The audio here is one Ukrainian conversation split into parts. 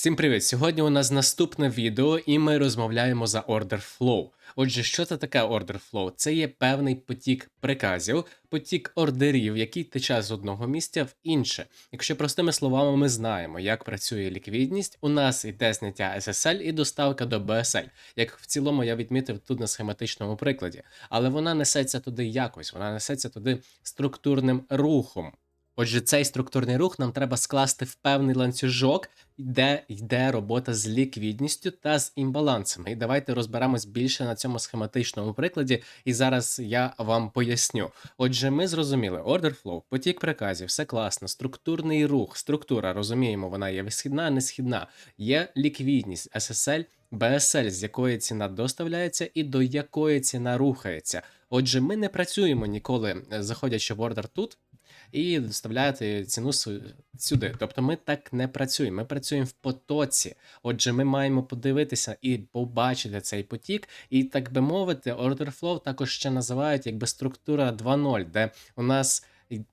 Всім привіт! Сьогодні у нас наступне відео, і ми розмовляємо за Order Flow. Отже, що це таке Order Flow? Це є певний потік приказів, потік ордерів, який тече з одного місця в інше. Якщо простими словами, ми знаємо, як працює ліквідність, у нас йде зняття SSL і доставка до BSL, як в цілому я відмітив тут на схематичному прикладі. Але вона несеться туди якось, вона несеться туди структурним рухом. Отже, цей структурний рух нам треба скласти в певний ланцюжок, де йде робота з ліквідністю та з імбалансами. І давайте розберемось більше на цьому схематичному прикладі, і зараз я вам поясню. Отже, ми зрозуміли order flow, потік приказів, все класно, структурний рух, структура, розуміємо, вона є висхідна, несхідна, є ліквідність, SSL, BSL, з якої ціна доставляється і до якої ціна рухається. Отже, ми не працюємо ніколи, е, заходячи в ордер тут і доставляти ціну сюди. Тобто ми так не працюємо. Ми працюємо в потоці. Отже, ми маємо подивитися і побачити цей потік. І так би мовити, order flow також ще називають якби структура 2.0, де у нас.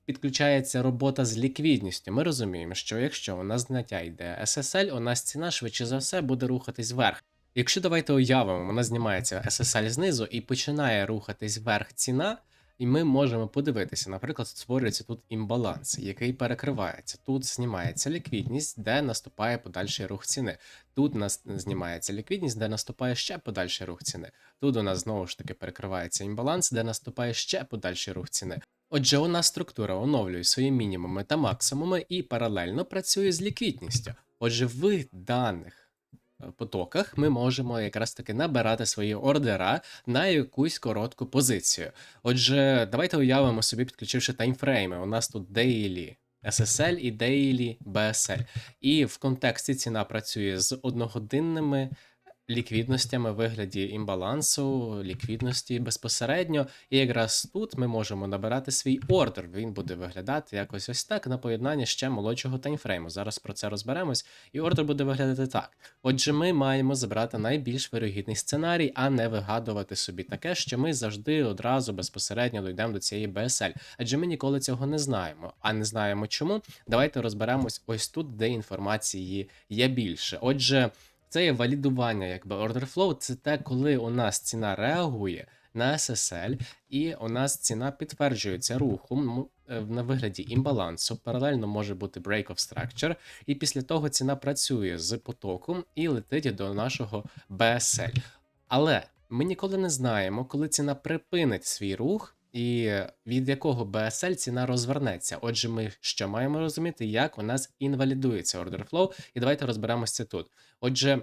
Підключається робота з ліквідністю. Ми розуміємо, що якщо у нас зняття йде SSL, у нас ціна швидше за все буде рухатись вверх. Якщо давайте уявимо, вона знімається SSL знизу і починає рухатись вверх ціна, і ми можемо подивитися, наприклад, створюється тут імбаланс, який перекривається. Тут знімається ліквідність, де наступає подальший рух ціни. Тут нас знімається ліквідність, де наступає ще подальший рух ціни. Тут у нас знову ж таки перекривається імбаланс, де наступає ще подальший рух ціни. Отже, у нас структура оновлює свої мінімуми та максимуми і паралельно працює з ліквідністю. Отже, в даних потоках ми можемо якраз таки набирати свої ордера на якусь коротку позицію. Отже, давайте уявимо собі, підключивши таймфрейми. У нас тут daily SSL і daily BSL. І в контексті ціна працює з одногодинними ліквідностями вигляді імбалансу, ліквідності безпосередньо. І якраз тут ми можемо набирати свій ордер. Він буде виглядати якось ось так на поєднанні ще молодшого таймфрейму. Зараз про це розберемось, і ордер буде виглядати так. Отже, ми маємо забрати найбільш вирогідний сценарій, а не вигадувати собі таке, що ми завжди одразу безпосередньо дійдемо до цієї BSL. Адже ми ніколи цього не знаємо. А не знаємо чому. Давайте розберемось ось тут, де інформації є більше. Отже. Це є валідування, якби order flow, це те, коли у нас ціна реагує на SSL, і у нас ціна підтверджується рухом е, на вигляді імбалансу. Паралельно може бути break of structure, і після того ціна працює з потоком і летить до нашого BSL. Але ми ніколи не знаємо, коли ціна припинить свій рух. І від якого BSL ціна розвернеться. Отже, ми що маємо розуміти, як у нас інвалідується order flow, і давайте розберемося тут. Отже,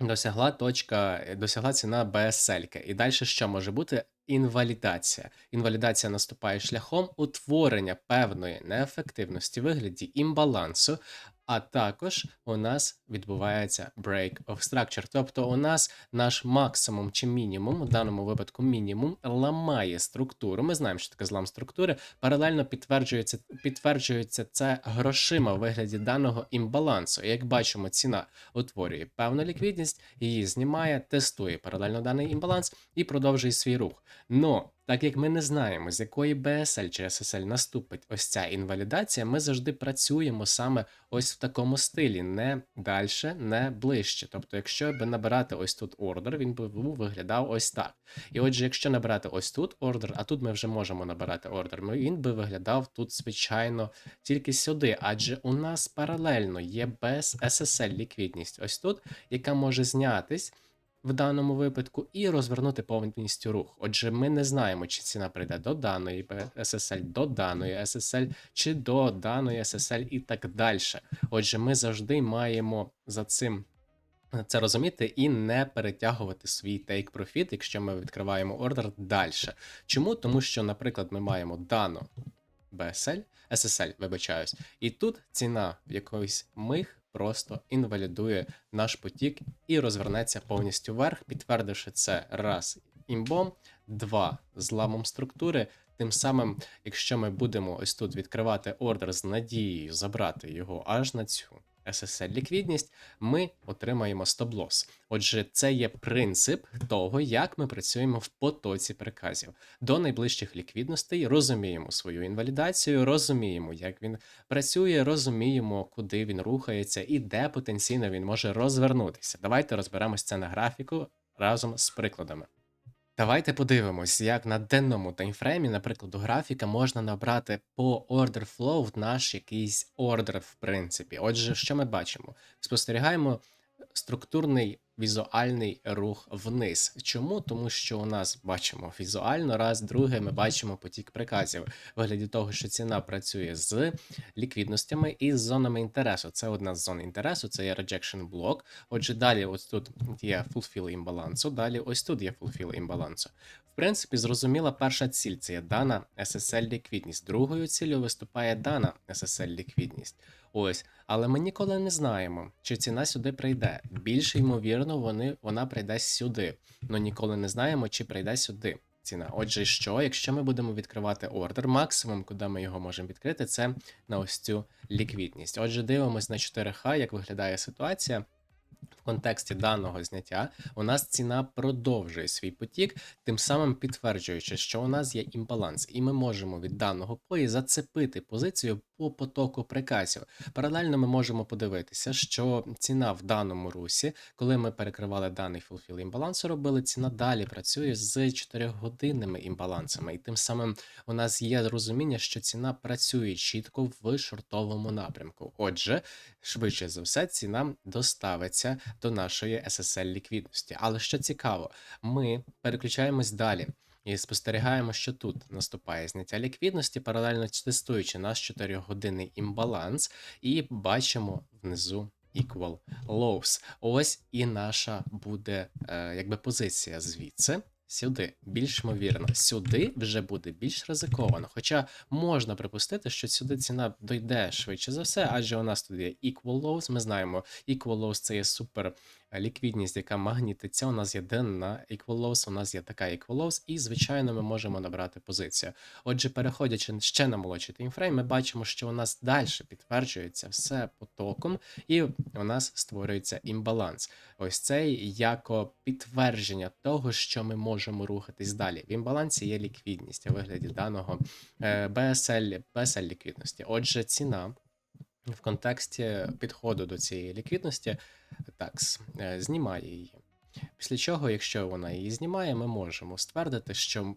досягла точка, досягла ціна BSL, і далі що може бути? Інвалідація. Інвалідація наступає шляхом утворення певної неефективності вигляді імбалансу, а також у нас відбувається break of structure. Тобто у нас наш максимум чи мінімум, у даному випадку мінімум, ламає структуру. Ми знаємо, що таке злам структури. Паралельно підтверджується, підтверджується це грошима в вигляді даного імбалансу. Як бачимо, ціна утворює певну ліквідність, її знімає, тестує паралельно даний імбаланс і продовжує свій рух. Но так як ми не знаємо, з якої BSL чи SSL наступить ось ця інвалідація, ми завжди працюємо саме ось в такому стилі, не далі, не ближче. Тобто, якщо би набирати ось тут ордер, він би виглядав ось так. І отже, якщо набирати ось тут ордер, а тут ми вже можемо набирати ордер, він би виглядав тут, звичайно, тільки сюди, адже у нас паралельно є без SSL ліквідність ось тут, яка може знятись в даному випадку і розвернути повністю рух. Отже, ми не знаємо, чи ціна прийде до даної SSL, до даної SSL, чи до даної SSL і так далі. Отже, ми завжди маємо за цим. Це розуміти і не перетягувати свій take profit, якщо ми відкриваємо ордер далі. Чому? Тому що, наприклад, ми маємо дану BSL, SSL, вибачаюсь, і тут ціна в якийсь миг просто інвалідує наш потік і розвернеться повністю вверх, підтвердивши це раз імбом, два зламом структури. Тим самим, якщо ми будемо ось тут відкривати ордер з надією забрати його аж на цю SSL ліквідність, ми отримаємо стоп-лосс. Отже, це є принцип того, як ми працюємо в потоці приказів. До найближчих ліквідностей розуміємо свою інвалідацію, розуміємо, як він працює, розуміємо, куди він рухається і де потенційно він може розвернутися. Давайте розберемось це на графіку разом з прикладами. Давайте подивимось, як на денному таймфреймі, наприклад, у графіка можна набрати по order flow в наш якийсь ордер, в принципі. Отже, що ми бачимо? Спостерігаємо структурний візуальний рух вниз. Чому? Тому що у нас бачимо візуально, раз, друге, ми бачимо потік приказів вигляді того, що ціна працює з ліквідностями і з зонами інтересу. Це одна з зон інтересу, це є rejection блок. Отже, далі, ось тут є fulfill імбалансу, далі ось тут є fulfill імбалансу. В принципі, зрозуміла перша ціль це є дана SSL ліквідність. Другою цілею виступає дана SSL ліквідність. Ось, але ми ніколи не знаємо, чи ціна сюди прийде. Більш ймовірно, вони, вона прийде сюди, але ніколи не знаємо, чи прийде сюди ціна. Отже, що, якщо ми будемо відкривати ордер, максимум, куди ми його можемо відкрити, це на ось цю ліквідність. Отже, дивимось на 4Х, як виглядає ситуація. В контексті даного зняття у нас ціна продовжує свій потік, тим самим підтверджуючи, що у нас є імбаланс, і ми можемо від даного пої зацепити позицію по потоку приказів. Паралельно ми можемо подивитися, що ціна в даному русі, коли ми перекривали даний фулфіл імбалансу, робили ціна далі працює з 4-годинними імбалансами, і тим самим у нас є розуміння, що ціна працює чітко в шортовому напрямку. Отже, швидше за все, ціна доставиться до нашої SSL ліквідності. Але що цікаво, ми переключаємось далі. І спостерігаємо, що тут наступає зняття ліквідності, паралельно тестуючи наш 4-годинний імбаланс, і бачимо внизу equal lows. Ось і наша буде е, якби позиція звідси. Сюди більш ймовірно, сюди вже буде більш ризиковано. Хоча можна припустити, що сюди ціна дойде швидше за все, адже у нас тут є equal lows. Ми знаємо, equal lows це є супер ліквідність, яка магнітиться. У нас є денна equal lows, у нас є така equal lows, і, звичайно, ми можемо набрати позицію. Отже, переходячи ще на молодший таймфрейм, ми бачимо, що у нас далі підтверджується все потоком, і у нас створюється імбаланс. Ось цей як підтвердження того, що ми можемо рухатись далі. В імбалансі є ліквідність у вигляді даного е, BSL, BSL ліквідності. Отже, ціна. В контексті підходу до цієї ліквідності такс е, знімає її. Після чого, якщо вона її знімає, ми можемо ствердити, що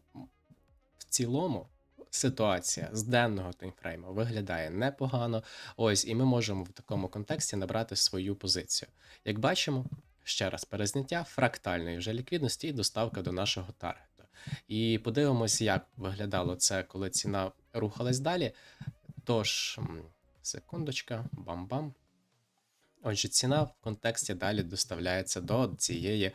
в цілому ситуація з денного таймфрейму виглядає непогано. Ось, і ми можемо в такому контексті набрати свою позицію. Як бачимо, ще раз перезняття фрактальної вже ліквідності і доставка до нашого таргету. І подивимося, як виглядало це, коли ціна рухалась далі. Тож, секундочка, бам-бам. Отже, ціна в контексті далі доставляється до цієї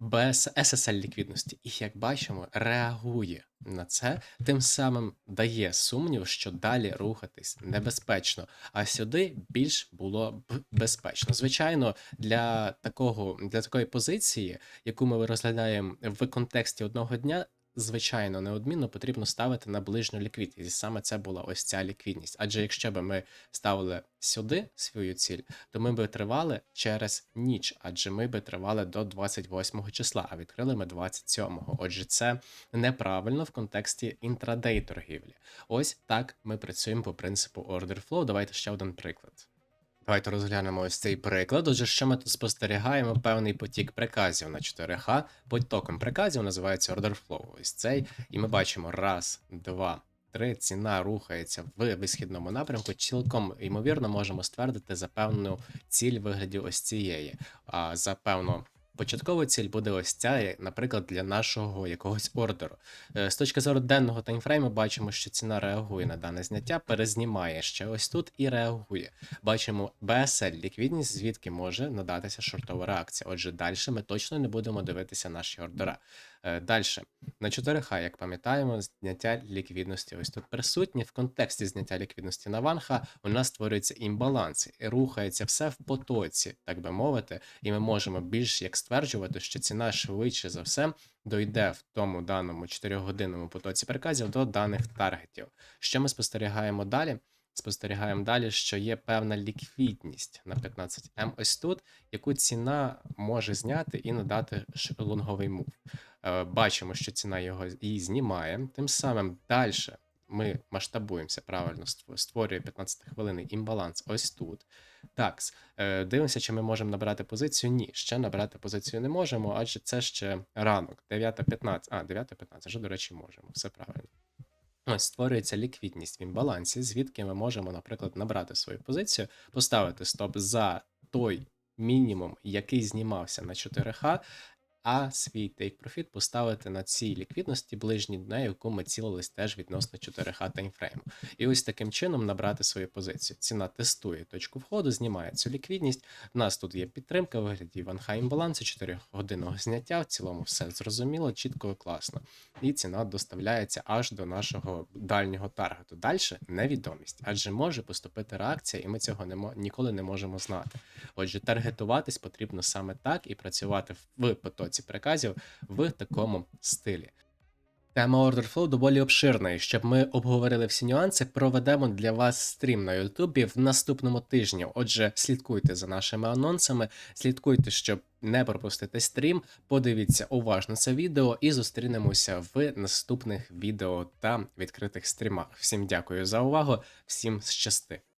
без SSL ліквідності. І як бачимо, реагує на це, тим самим дає сумнів, що далі рухатись небезпечно, а сюди більш було б безпечно. Звичайно, для такого для такої позиції, яку ми розглядаємо в контексті одного дня, звичайно, неодмінно потрібно ставити на ближню ліквідність. І саме це була ось ця ліквідність. Адже якщо б ми ставили сюди свою ціль, то ми би тривали через ніч, адже ми би тривали до 28 числа, а відкрили ми 27-го. Отже, це неправильно в контексті інтрадей торгівлі. Ось так ми працюємо по принципу order flow. Давайте ще один приклад. Давайте розглянемо ось цей приклад. Отже, що ми тут спостерігаємо певний потік приказів на 4Х. Потоком приказів називається order flow. Ось цей. І ми бачимо раз, два, три. Ціна рухається в висхідному напрямку. Цілком ймовірно можемо ствердити за певну ціль вигляді ось цієї. А за певну Початкова ціль буде ось ця, наприклад, для нашого якогось ордеру. Е, з точки зору денного таймфрейму, бачимо, що ціна реагує на дане зняття, перезнімає ще ось тут і реагує. Бачимо BSL, ліквідність, звідки може надатися шортова реакція. Отже, далі ми точно не будемо дивитися наші ордера. Е, Далі, на 4Х, як пам'ятаємо, зняття ліквідності. Ось тут присутні в контексті зняття ліквідності на ванха у нас створюється імбаланс, і рухається все в потоці, так би мовити, і ми можемо більш як стверджувати, що ціна швидше за все дойде в тому даному 4-годинному потоці приказів до даних таргетів. Що ми спостерігаємо далі? Спостерігаємо далі, що є певна ліквідність на 15М ось тут, яку ціна може зняти і надати лонговий мув. Е, Бачимо, що ціна його її знімає. Тим самим далі ми масштабуємося правильно, створює 15 хвилинний імбаланс ось тут. Так, е, дивимося, чи ми можемо набирати позицію. Ні, ще набирати позицію не можемо, адже це ще ранок, 9.15. А, 9.15, вже, до речі, можемо, все правильно. Ось створюється ліквідність в імбалансі, звідки ми можемо, наприклад, набрати свою позицію, поставити стоп за той мінімум, який знімався на 4Х, а свій take profit поставити на цій ліквідності ближній дне, яку ми цілились теж відносно 4Х таймфрейму. І ось таким чином набрати свою позицію. Ціна тестує точку входу, знімає цю ліквідність. У нас тут є підтримка в вигляді ванха імбалансу, 4 годинного зняття. В цілому все зрозуміло, чітко і класно. І ціна доставляється аж до нашого дальнього таргету. Далі невідомість, адже може поступити реакція, і ми цього не ніколи не можемо знати. Отже, таргетуватись потрібно саме так і працювати в потоці приказів в такому стилі. Тема Order Flow доволі обширна, і щоб ми обговорили всі нюанси, проведемо для вас стрім на Ютубі в наступному тижні. Отже, слідкуйте за нашими анонсами, слідкуйте, щоб не пропустити стрім. Подивіться уважно це відео і зустрінемося в наступних відео та відкритих стрімах. Всім дякую за увагу, всім щасти!